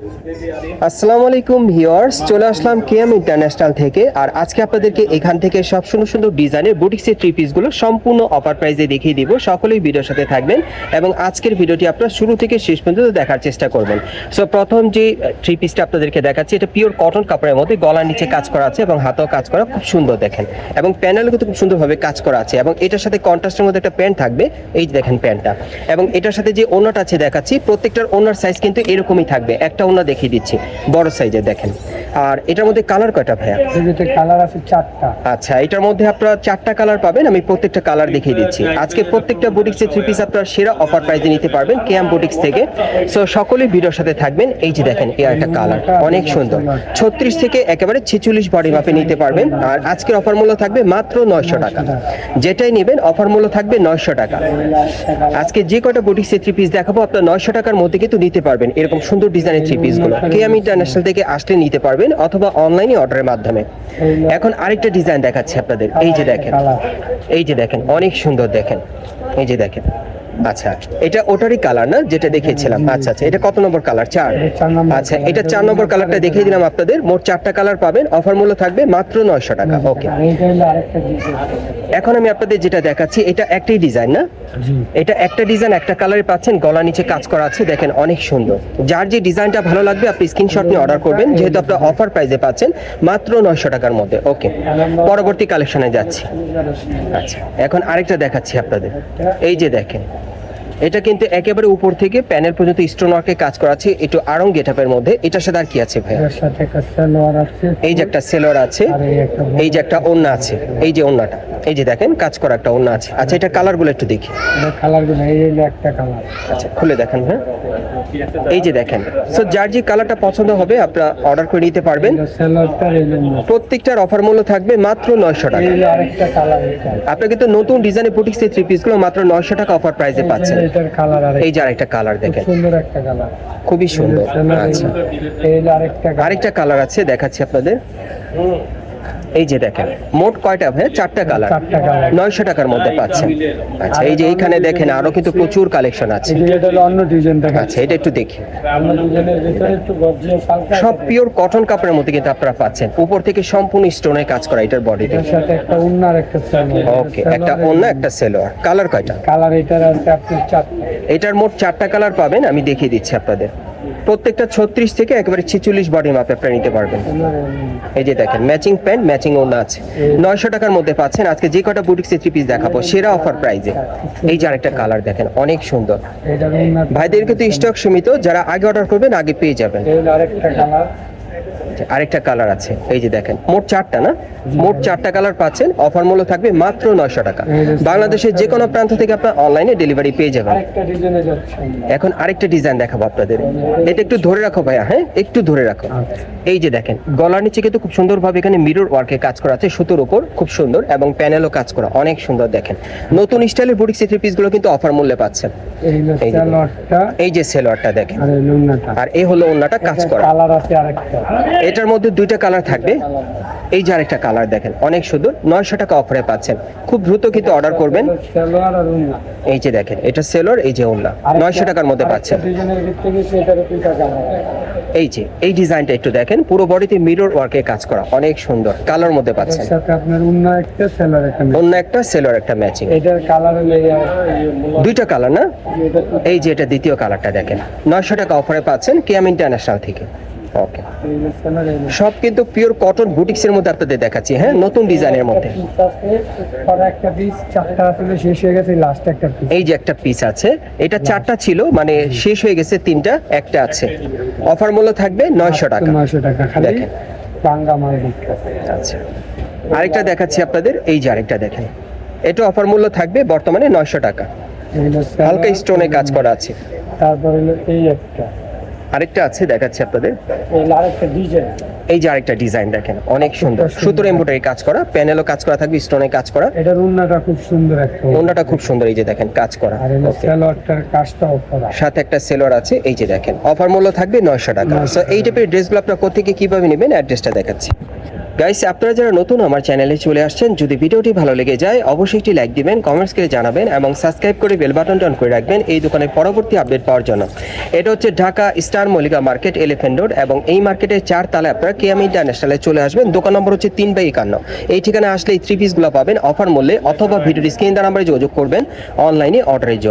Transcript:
আসসালামু আলাইকুম ভিউয়ার্স, চলে আসলাম কেএম ইন্টারন্যাশনাল থেকে। আর আজকে আপনাদেরকে এখান থেকে সব সুন্দর সুন্দর ডিজাইনের বুটিক্সের থ্রি পিসগুলো সম্পূর্ণ অফার প্রাইসে দেখিয়ে দিব। সকলেই ভিডিওর সাথে থাকবেন এবং আজকের ভিডিওটি আপনারা শুরু থেকে শেষ পর্যন্ত দেখার চেষ্টা করবেন। সো প্রথম যে থ্রি পিসটা আপনাদেরকে দেখাচ্ছি, এটা পিওর কটন কাপড়ের মধ্যে গলার নিচে কাজ করা আছে এবং হাতেও কাজ করা, খুব সুন্দর দেখেন। এবং প্যানেলও কিন্তু খুব সুন্দরভাবে কাজ করা আছে এবং এটার সাথে কন্ট্রাস্টের মধ্যে একটা প্যান্ট থাকবে, এই দেখেন প্যান্টটা এবং এটার সাথে যে ওনাটা আছে, দেখাচ্ছি, প্রত্যেকটার ওনার সাইজ কিন্তু এরকমই থাকবে, একটা ওনা দেখিয়ে দিচ্ছি। বড় সাইজের দেখেন। আর এটার মধ্যে কালার কয়টা ভাইয়া? এটাতে কালার আছে চারটা। আচ্ছা এটার মধ্যে আপনারা চারটা কালার পাবেন আমি প্রত্যেকটা কালার দেখিয়ে দিচ্ছি। আজকে প্রত্যেকটা বুটিক্সের থ্রি পিস আপনারা সেরা অফার প্রাইসে নিতে পারবেন কেয়াম বুটিক্স থেকে। সো সকলেই ভিডিওর সাথে থাকবেন। এই যে দেখেন এই একটা কালার অনেক সুন্দর। ছত্রিশ থেকে একেবারে ছেচল্লিশ বডি মাপে নিতে পারবেন। আর আজকের অফার মূল্য থাকবে মাত্র নয়শো টাকা। যেটাই নেবেন অফার মূল্য থাকবে নয়শো টাকা। আজকে যে কটা বুটিক্সের থ্রি পিস দেখাবো আপনার নয়শো টাকার মধ্যে কিন্তু নিতে পারবেন। এরকম সুন্দর ডিজাইনের থ্রি পিসগুলো আমি ইন্টারন্যাশনাল থেকে আসলে নিতে পারবেন অথবা অনলাইনে অর্ডারের মাধ্যমে। এখন আরেকটা ডিজাইন দেখাচ্ছি আপনাদের। এই যে দেখেন। এই যে দেখেন অনেক সুন্দর দেখেন। এই যে দেখেন। আচ্ছা এটা ওটারই কালার না যেটা দেখিয়েছিলাম? আচ্ছা আচ্ছা এটা কত নম্বর কালার চার। আচ্ছা এটা চার নম্বর কালারটা দেখিয়ে দিলাম আপনাদের। মোট চারটা কালার পাবেন। অফার মূল্য থাকবে মাত্র নয়শো টাকা। ওকে এখন আমি আপনাদের যেটা দেখাচ্ছি, এটা একটাই ডিজাইন না? এটা একটা ডিজাইন একটা কালারে পাচ্ছেন। গলা নিচে কাজ করা আছে, দেখেন অনেক সুন্দর। যার যে ডিজাইনটা ভালো লাগবে, আপনি স্ক্রিনশট নিয়ে অর্ডার করবেন। যেহেতু আপনার অফার প্রাইসে পাচ্ছেন, মাত্র নয়শো টাকার মধ্যে। ওকে পরবর্তী কালেকশনে যাচ্ছি। আচ্ছা এখন আরেকটা দেখাচ্ছি আপনাদের। এই যে দেখেন এটা কিন্তু একেবারে উপর থেকে প্যানেল পর্যন্ত স্টোন ওয়ার্কে কাজ করা আছে একটু আরং গেটআপের মধ্যে। এটার সাথে আর কি আছে ভাইয়া? এর সাথে একটা সালোয়ার আছে। এই যে একটা সেলর আছে আর এই একটা এই যে একটা ওন্না আছে। এই যে ওন্নাটা এই যে দেখেন কাজ করা একটা ওন্না আছে। আচ্ছা এটা কালারগুলো একটু দেখি। কালারগুলো এই হলো একটা কালার আচ্ছা খুলে দেখেন হ্যাঁ এই যে দেখেন। সো যার যে কালারটা পছন্দ হবে আপনারা অর্ডার করে নিতে পারবেন। প্রত্যেকটার অফার মূল্য থাকবে মাত্র নয়শো টাকা। হলো আরেকটা কালার এটা। আপনি কিন্তু নতুন ডিজাইনের বুটিক্স থ্রি পিসগুলো মাত্র নয়শো টাকা অফার প্রাইসে পাচ্ছেন। এটার কালার আর এই যে আরেকটা কালার দেখেন। সুন্দর একটা কালার খুবই সুন্দর। আচ্ছা। আরেকটা কালার আছে দেখাচ্ছি আপনাদের। এই যে দেখেন মোট কয়টা ভাই? চারটা কালার নয়শো টাকার মধ্যে পাচ্ছেন। আচ্ছা এই যে এইখানে দেখেন আরও কিন্তু প্রচুর কালেকশন আছে। আচ্ছা এটা একটু দেখি। সব পিওর কটন কাপড়ের মধ্যে কিন্তু আপনারা পাচ্ছেন। উপর থেকে সম্পূর্ণ স্টোনের কাজ করা এটার বডিতে ওকে একটা অন্য একটা সেলোয়ার কালার কয়টা? কালার এটার এটার মোট চারটা কালার পাবেন আমি দেখিয়ে দিচ্ছি আপনাদের। প্রত্যেকটা ছত্রিশ থেকে একেবারে ছিচল্লিশ বডি মাপে আপনারা নিতে পারবেন। এই যে দেখেন ম্যাচিং প্যান্ট ম্যাচিং ওনা আছে। নয়শো টাকার মধ্যে পাচ্ছেন। আজকে যে কটা বুটিক্সে থ্রি পিস দেখাবো, সেরা অফার প্রাইজে এই যে আরেকটা কালার দেখেন, অনেক সুন্দর। ভাইদেরকে তো স্টক সীমিত, যারা আগে অর্ডার করবেন, আগে পেয়ে যাবেন। আরেকটা কালার আছে এই যে দেখেন মোট চারটা না? মোট চারটা কালার পাচ্ছেন অফার মূল্য থাকবে মাত্র নয়শো টাকা। বাংলাদেশের যে কোনো প্রান্ত থেকে আপনার অনলাইনে ডেলিভারি পেয়ে যাবেন। এখন আরেকটা ডিজাইন দেখাবো আপনাদের। এটা একটু ধরে রাখো ভাইয়া হ্যাঁ? একটু ধরে রাখো। আচ্ছা। এই যে দেখেন গলার নিচে কিন্তু খুব সুন্দরভাবে এখানে মিরর ওয়ার্কে কাজ করা আছে সুতোর উপর খুব সুন্দর এবং প্যানেলও কাজ করা অনেক সুন্দর দেখেন। নতুন স্টাইলের বুটিক থ্রি পিসগুলো কিন্তু অফার মূল্যে পাচ্ছেন। এই যে- সালোয়ারটা দেখেন আর এই উন্নাটা আর এই হলো ওন্নাটা কাজ করা। কালার আছে আরেকটা। এটার মধ্যে দুইটা কালার থাকবে। এই যে আরেকটা কালার দেখেন, অনেক সুন্দর, নয়শো টাকা অফারে পাচ্ছেন। খুব দ্রুত কিন্তু অর্ডার করবেন। এই যে দেখেন, এটা সেলোর, এই যে ওন্না নয়শো টাকার মধ্যে পাচ্ছেন। এই যে, এই ডিজাইনটা একটু দেখেন, পুরো বডিতে মিরর ওয়ার্কে কাজ করা, অনেক সুন্দর কালার মধ্যে পাচ্ছেন। অন্য একটা, সেলোর একটা ম্যাচিং দুইটা কালার না? এই যে, এটা দ্বিতীয় কালারটা দেখেন, নয়শো টাকা অফারে পাচ্ছেন কেএম ইন্টারন্যাশনাল থেকে। ওকে সব কিন্তু পিওর কটন বুটিক্সের মধ্যে আপনাদের দেখাচ্ছি হ্যাঁ? নতুন ডিজাইনের মধ্যে। এই যে একটা পিস আছে এটা চারটা ছিল মানে শেষ হয়ে গেছে তিনটা একটা আছে। অফার মূল্য থাকবে নয়শো টাকা। নয়শো টাকা দেখেন। আচ্ছা। আরেকটা দেখাচ্ছি আপনাদের এই যে আরেকটা দেখেন। এটা অফার মূল্য থাকবে বর্তমানে নয়শো টাকা। হালকা স্টোনে কাজ করা আছে। তারপর এই একটা। আরেকটা আছে দেখাচ্ছি আপনাদের। এই যে আরেকটা ডিজাইন। দেখেন অনেক সুন্দর। সুতোর এমব্রয়ডারি কাজ করা প্যানেলও কাজ করা থাকবে স্টোনে কাজ করা। এটার উন্নাটা খুব সুন্দর একটা। ওনাটা খুব সুন্দর এই যে দেখেন কাজ করা। আর. সালোয়ারটার কাজটাও করা সাথে একটা সেলোয়ার আছে এই যে দেখেন অফার মূল্য থাকবে নয়শো টাকা। সো এই টাইপের ড্রেসগুলো আপনারা কোথা থেকে কীভাবে নেবেন অ্যাড্রেসটা দেখাচ্ছি। গাইস আপনারা যারা নতুন আমার চ্যানেলে চলে আসছেন, যদি ভিডিওটি ভালো লেগে যায়, অবশ্যই একটি লাইক দিবেন কমেন্টস করে জানাবেন এবং সাবস্ক্রাইব করে বেল বাটনটা অন করে রাখবেন এই দোকানের পরবর্তী আপডেট পাওয়ার জন্য। এটা হচ্ছে Dhaka star Mallika market elephant road এবং এই মার্কেটের চার তালে আপনারা কেএম ইন্টারন্যাশনালে চলে আসবেন। দোকান নম্বর হচ্ছে তিন বাই একান্ন। এই ঠিকানায় আসলে এই থ্রি পিসগুলো পাবেন। অফার মূল্যে অথবা ভিডিওর স্ক্রিন নাম্বারে যোগাযোগ করবেন। অনলাইনে অর্ডারের জন্য।